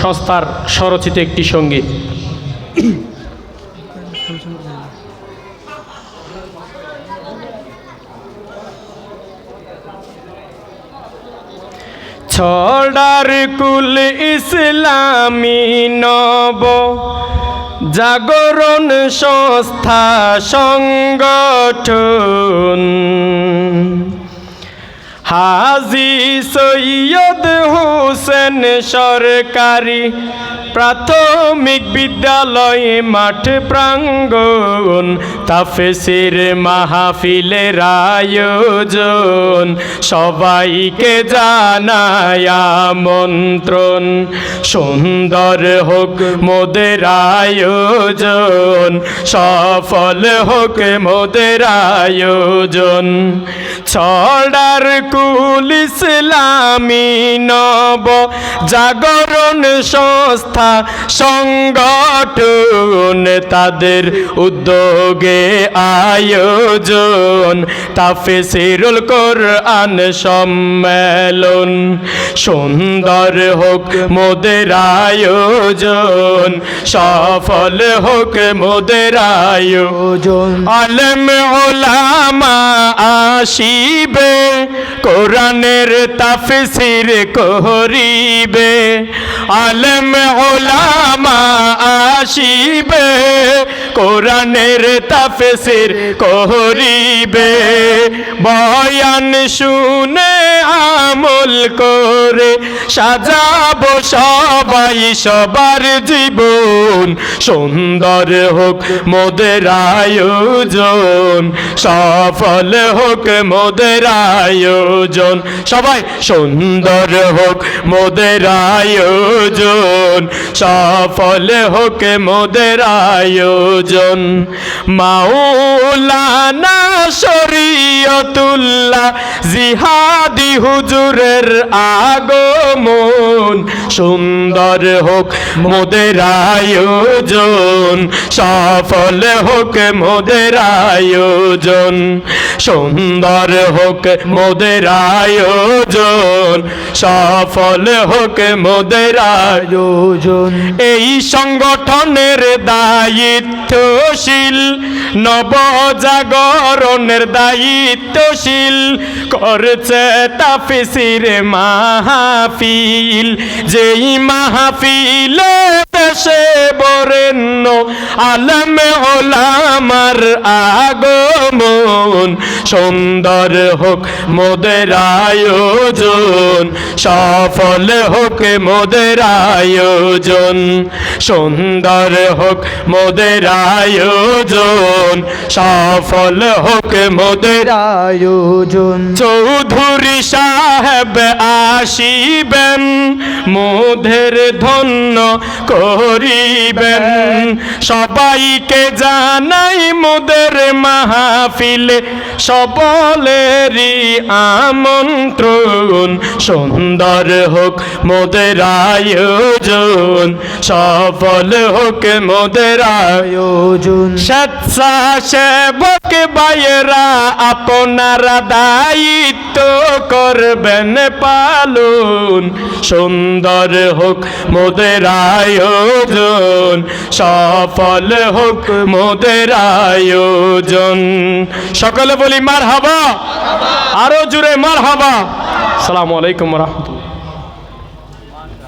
সংস্থার স্বরচিত একটি সংগীত। ছড়ার কুল ইসলামী নব জাগরণ সংস্থা সংগঠন সরকারি প্রাথমিক বিদ্যালয় মাঠ প্রাঙ্গন তাফসির মাহফিলের আয়োজন। সবাইকে জানায় আমন্ত্রণ। সুন্দর হোক মোদের আয়োজন, সফল হোক মোদের আয়োজন। ছড়ার কুল ইসলামী নব জাগরণ সংস্থা সংগঠন তাদের উদ্যোগে আয়োজন? তাফসিরুল কোরআন সম্মেলন। সুন্দর হোক মোদের আয়োজন, সফল হোক মোদের আয়োজন। আলম ওলামা আসিবে, কোরআনের তাফসির করিবে। আলম ওলামা আসিবে কোরআনের তাফসির করিবে। বয়ান শুনে আমল করে সাজাবো সবাই সবার জীবন। সুন্দর হোক মোদের আয়োজন, সফল হোক মোদের আয়োজন। সবাই সুন্দর হোক মোদের আয়োজন, সফল হোক মোদের আয়োজন। মাওলানা শরীয়তুল্লাহ, জিহাদি হুজুরের আগমন। সুন্দর হোক মোদের আয়োজন, সফল হোক মোদের আয়োজন। সুন্দর হোক মোদের আয়োজন, সফল হোক মোদের আয়োজন। এই সংগঠনের দায়িত্বশীল নবজাগরণের দায়িত্বশীল করছে তাফিসির মাহফিল। যেই মাহফিল দেশে বরেণ্য আলম হলামার আগমন। সুন্দর হোক মোদের আয়োজন, সফল হোক মোদের আয়োজন, সুন্দর হোক মোদের আয়োজন, সফল হোক মোদের আয়োজন। চৌধুরী সাহেব আসিবেন, মোদের ধন্য করিবেন। সবাইকে জানাই মোদের মাহফিলে সবলেরই আমন্ত্রণ, সুন্দর হোক মোদের আয়োজন, সফল হোক মোদের আয়োজন। স্বেচ্ছা সেবক বাইরা আপনারা দায়িত্ব করবেন পালন, সুন্দর হোক মোদের আয়োজন, সফল হোক মোদের আয়োজন। সকলে বলি মার হাবা আরও জুড়ে মার হাবা সালামু আলাইকুম